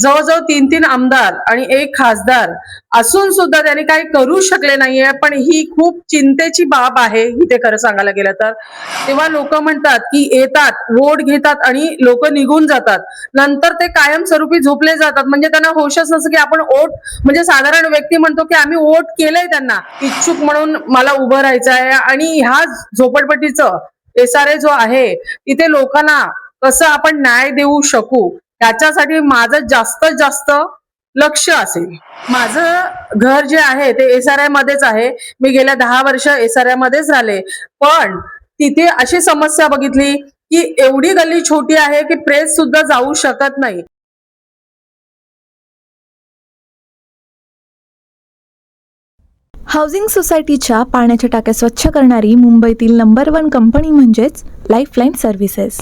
जवळजवळ तीन तीन आमदार आणि एक खासदार असून सुद्धा त्यांनी काही करू शकले नाहीये पण ही खूप चिंतेची बाब आहे इथे खरं सांगायला गेलं तर. तेव्हा लोक म्हणतात की येतात वोट घेतात आणि लोक निघून जातात. नंतर ते कायमस्वरूपी झोपले जातात. म्हणजे त्यांना होशच नसतं की आपण वोट म्हणजे साधारण व्यक्ती म्हणतो की आम्ही वोट केलंय त्यांना. इच्छुक म्हणून मला उभं राहायचं आहे आणि ह्या झोपडपट्टीचं एस आर ए जो आहे तिथे लोकांना कसं आपण न्याय देऊ शकू? त्याच्यासाठी माझं जास्तीत जास्त लक्ष असेल. माझं घर जे आहे ते एस आर आय मध्येच आहे. मी गेल्या दहा वर्ष एस आर आय मध्येच राहिले. पण तिथे अशी समस्या बघितली की एवढी गल्ली छोटी आहे की प्रेस सुद्धा जाऊ शकत नाही. हाऊसिंग सोसायटीच्या पाण्याच्या टाक्या स्वच्छ करणारी मुंबईतील नंबर वन कंपनी म्हणजेच लाईफलाईन सर्व्हिसेस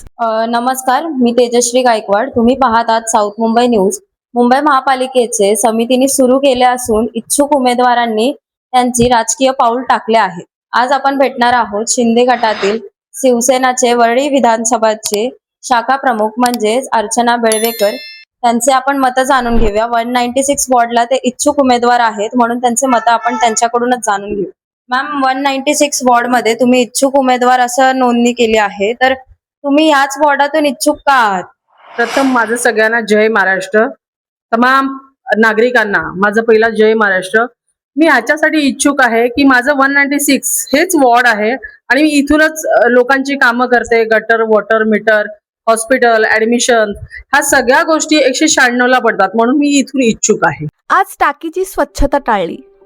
नमस्कार मी तेजश्री गायकवाड. तुम्ही पाहत आहात साऊथ मुंबई न्यूज मुंबई महापालिकेचे समितीने सुरू केले असून इच्छुक उमेदवारांनी त्यांची राजकीय पाऊल टाकले आहे. आज आपण भेटणार आहोत शिंदे गटातील शिवसेनाचे वरळी विधानसभाचे शाखा प्रमुख म्हणजेच अर्चना बेळवेकर. त्यांचे आपण मतं जाणून घेऊया. वन नाईन्टी सिक्स वॉर्डला ते इच्छुक उमेदवार आहेत म्हणून त्यांचे मतं आपण त्यांच्याकडूनच जाणून घेऊ. मॅम वन नाईन्टी सिक्स वॉर्डमध्ये तुम्ही इच्छुक उमेदवार असं नोंदणी केली आहे तर तुम्ही याच वॉर्डातून इच्छुक का आहात? प्रथम माझं सगळ्यांना जय महाराष्ट्र. तमाम नागरिकांना माझं पहिला जय महाराष्ट्र. मी ह्याच्यासाठी इच्छुक आहे की माझं वन नाईन्टी सिक्स हेच वॉर्ड आहे आणि मी इथूनच लोकांची कामं करते gutter water meter hospital admission ह्या सगळ्या गोष्टी एकशे शहाण्णव ला पडतात म्हणून मी इथून इच्छुक आहे. आज टाकीची स्वच्छता टाळली.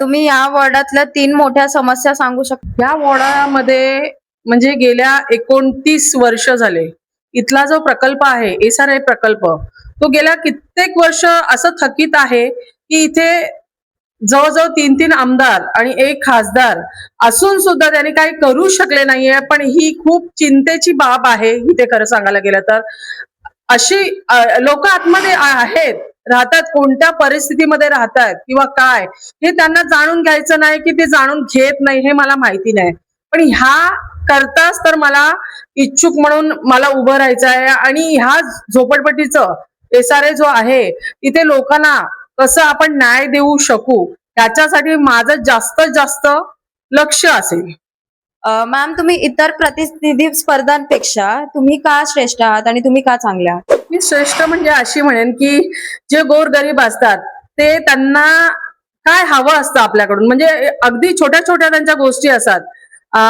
तुम्ही या वॉर्डातल्या तीन मोठ्या समस्या सांगू शकता या वॉर्डामध्ये म्हणजे गेल्या एकोणतीस वर्ष झाले. इथला जो प्रकल्प आहे एस आर आय प्रकल्प तो गेल्या कित्येक वर्ष असं थकीत आहे की इथे जवळजवळ तीन तीन आमदार आणि एक खासदार असून सुद्धा त्यांनी काही करू शकले नाहीये पण ही खूप चिंतेची बाब आहे इथे खरं सांगायला गेलं तर. अशी लोक आतमध्ये आहेत राहतात कोणत्या परिस्थितीमध्ये राहतात किंवा काय हे त्यांना जाणून घ्यायचं नाही की ते जाणून घेत नाही हे मला माहिती नाही. पण ह्या करताच तर मला इच्छुक म्हणून मला उभं राहायचं आहे आणि ह्या झोपडपट्टीचं एस आर ए जो आहे तिथे लोकांना कसं आपण न्याय देऊ शकू त्याच्यासाठी माझं जास्तीत जास्त लक्ष असेल. मॅम तुम्ही इतर प्रतिनिधी स्पर्धांपेक्षा तुम्ही का श्रेष्ठ आहात आणि तुम्ही का चांगले आहात? मी श्रेष्ठ म्हणजे अशी म्हणेन की जे गोरगरीब असतात ते त्यांना काय हवं असतं आपल्याकडून? म्हणजे अगदी छोट्या छोट्या त्यांच्या गोष्टी असतात.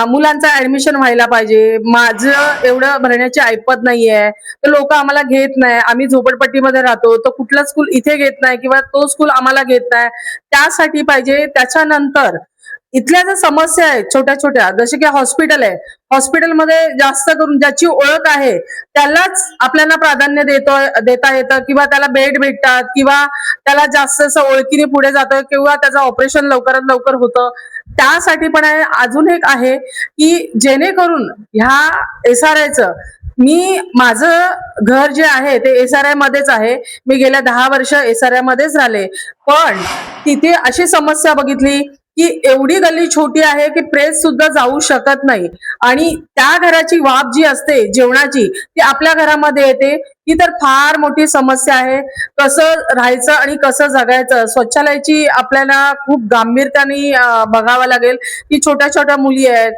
मुलांचं ऍडमिशन व्हायला पाहिजे. माझं एवढं भरण्याची ऐपत नाहीये. तर लोक आम्हाला घेत नाही. आम्ही झोपडपट्टीमध्ये राहतो. तर कुठला स्कूल इथे घेत नाही किंवा तो स्कूल आम्हाला घेत नाही. त्यासाठी पाहिजे. त्याच्यानंतर इथल्या ज्या समस्या आहेत छोट्या छोट्या जसे की हॉस्पिटल आहे. हॉस्पिटलमध्ये जास्त करून ज्याची ओळख आहे त्यालाच आपल्याला प्राधान्य देतो देता येतं किंवा त्याला बेड भेटतात किंवा त्याला जास्त असं ओळखीने पुढे जातं किंवा त्याचं ऑपरेशन लवकरात लवकर होतं. त्यासाठी पण आहे अजून एक आहे की जेणेकरून ह्या एस आर आयचं मी माझं घर जे आहे ते एस आर आय मध्येच आहे. मी गेल्या दहा वर्ष एस आर आय मध्येच राहिले. पण तिथे अशी समस्या बघितली की एवढी गल्ली छोटी आहे की प्रेस सुद्धा जाऊ शकत नाही. आणि त्या घराची वाप जी असते जेवणाची ती आपल्या घरामध्ये येते. ही तर फार मोठी समस्या आहे. कसं राहायचं आणि कसं जगायचं? स्वच्छालयाची आपल्याला खूप गांभीर्याने बघावं लागेल. की छोट्या छोट्या मुली आहेत.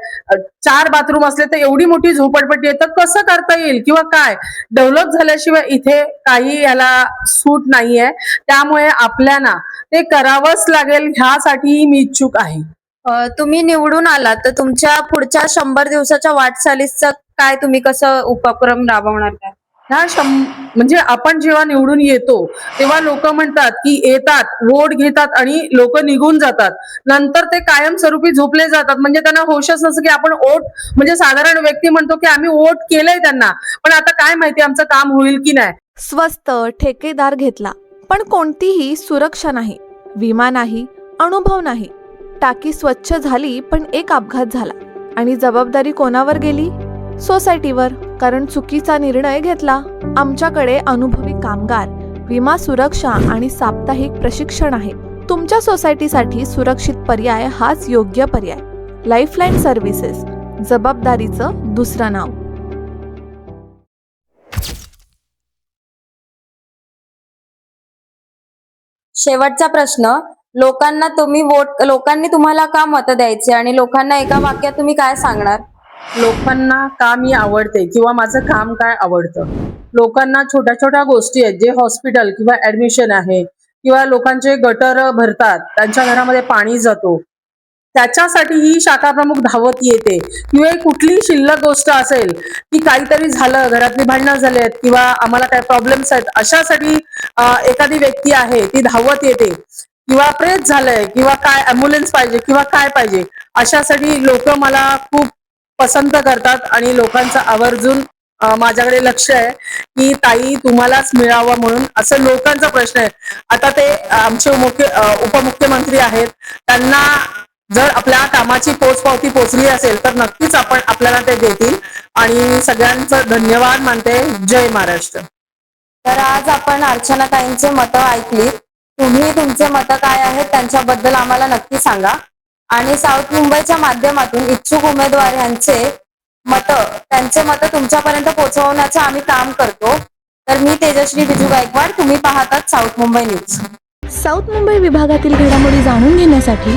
चार बाथरूम असले तर एवढी मोठी झोपडपट्टी आहे. तर कसं करता येईल किंवा काय? डेव्हलप झाल्याशिवाय इथे काही याला सूट नाहीये. त्यामुळे आपल्याला ते करावंच लागेल ह्यासाठी मी इच्छुक आहे. तुम्ही निवडून आलात तर तुमच्या पुढच्या शंभर दिवसाच्या वाटचालीचं काय तुम्ही कसं उपक्रम राबवणार काय? ह्या शं म्हणजे आपण जेव्हा निवडून येतो तेव्हा लोक म्हणतात की येतात वोट घेतात आणि लोक निघून जातात. नंतर ते कायमस्वरूपी झोपले जातात. म्हणजे त्यांना होशच नसतं की आपण वोट म्हणजे साधारण व्यक्ती म्हणतो की आम्ही वोट केलंय त्यांना. पण आता काय माहिती आमचं काम होईल की नाही? स्वस्त ठेकेदार घेतला. पण कोणतीही सुरक्षा नाही विमा नाही अनुभव नाही. टाकी स्वच्छ झाली पण एक अपघात झाला. आणि जबाबदारी कोणावर गेली? सोसायटीवर. कारण चुकीचा निर्णय घेतला. आमच्याकडे अनुभवी कामगार विमा सुरक्षा आणि साप्ताहिक प्रशिक्षण आहे. तुमच्या सोसायटीसाठी सुरक्षित पर्याय हाच योग्य पर्याय. Lifeline services. जबाबदारीचं दुसरं नाव. शेवटचा प्रश्न लोकांना तुम्ही वोट लोकांनी तुम्हाला का मत द्यायचे आणि लोकांना एका वाक्यात तुम्ही काय सांगणार? लोकांना का मी आवडते किंवा माझं काम काय आवडतं? लोकांना छोट्या छोट्या गोष्टी आहेत जे हॉस्पिटल किंवा ऍडमिशन आहे किंवा लोकांचे गटर भरतात त्यांच्या घरामध्ये पाणी जातो त्याच्यासाठी ही शाखा प्रमुख धावत येते. किंवा एक कुठली शिल्लक गोष्ट असेल की काहीतरी झालं घरातली भांडणं झाली आहेत किंवा आम्हाला काय प्रॉब्लेम्स आहेत अशासाठी एखादी व्यक्ती आहे ती धावत येते. किंवा प्रेत झालंय किंवा काय अम्ब्युलन्स पाहिजे किंवा काय पाहिजे अशासाठी लोक मला खूप पसंत करतात आणि लोकांचं आवर्जून माझ्याकडे लक्ष आहे की ताई तुम्हालाच मिळावं म्हणून असं लोकांचा प्रश्न आहे. आता ते आमचे मुख्य उपमुख्यमंत्री आहेत त्यांना जर आपल्या कामाची पोचपावती पोचली असेल तर नक्कीच आपण आपल्याला ते देतील. आणि सगळ्यांचं धन्यवाद मानते. जय महाराष्ट्र. तर आज आपण अर्चनाताईंचे मतं ऐकली तुम्ही तुमचे मतं काय आहेत त्यांच्याबद्दल आम्हाला नक्की सांगा. आणि साऊथ मुंबईच्या माध्यमातून इच्छुक उमेदवार यांचे मतं त्यांचे मतं तुमच्यापर्यंत पोहोचवण्याचं आम्ही काम करतो. तर मी तेजश्री बिजू गायकवाड तुम्ही पाहतात south Mumbai news. South Mumbai विभागातील घडामोडी जाणून घेण्यासाठी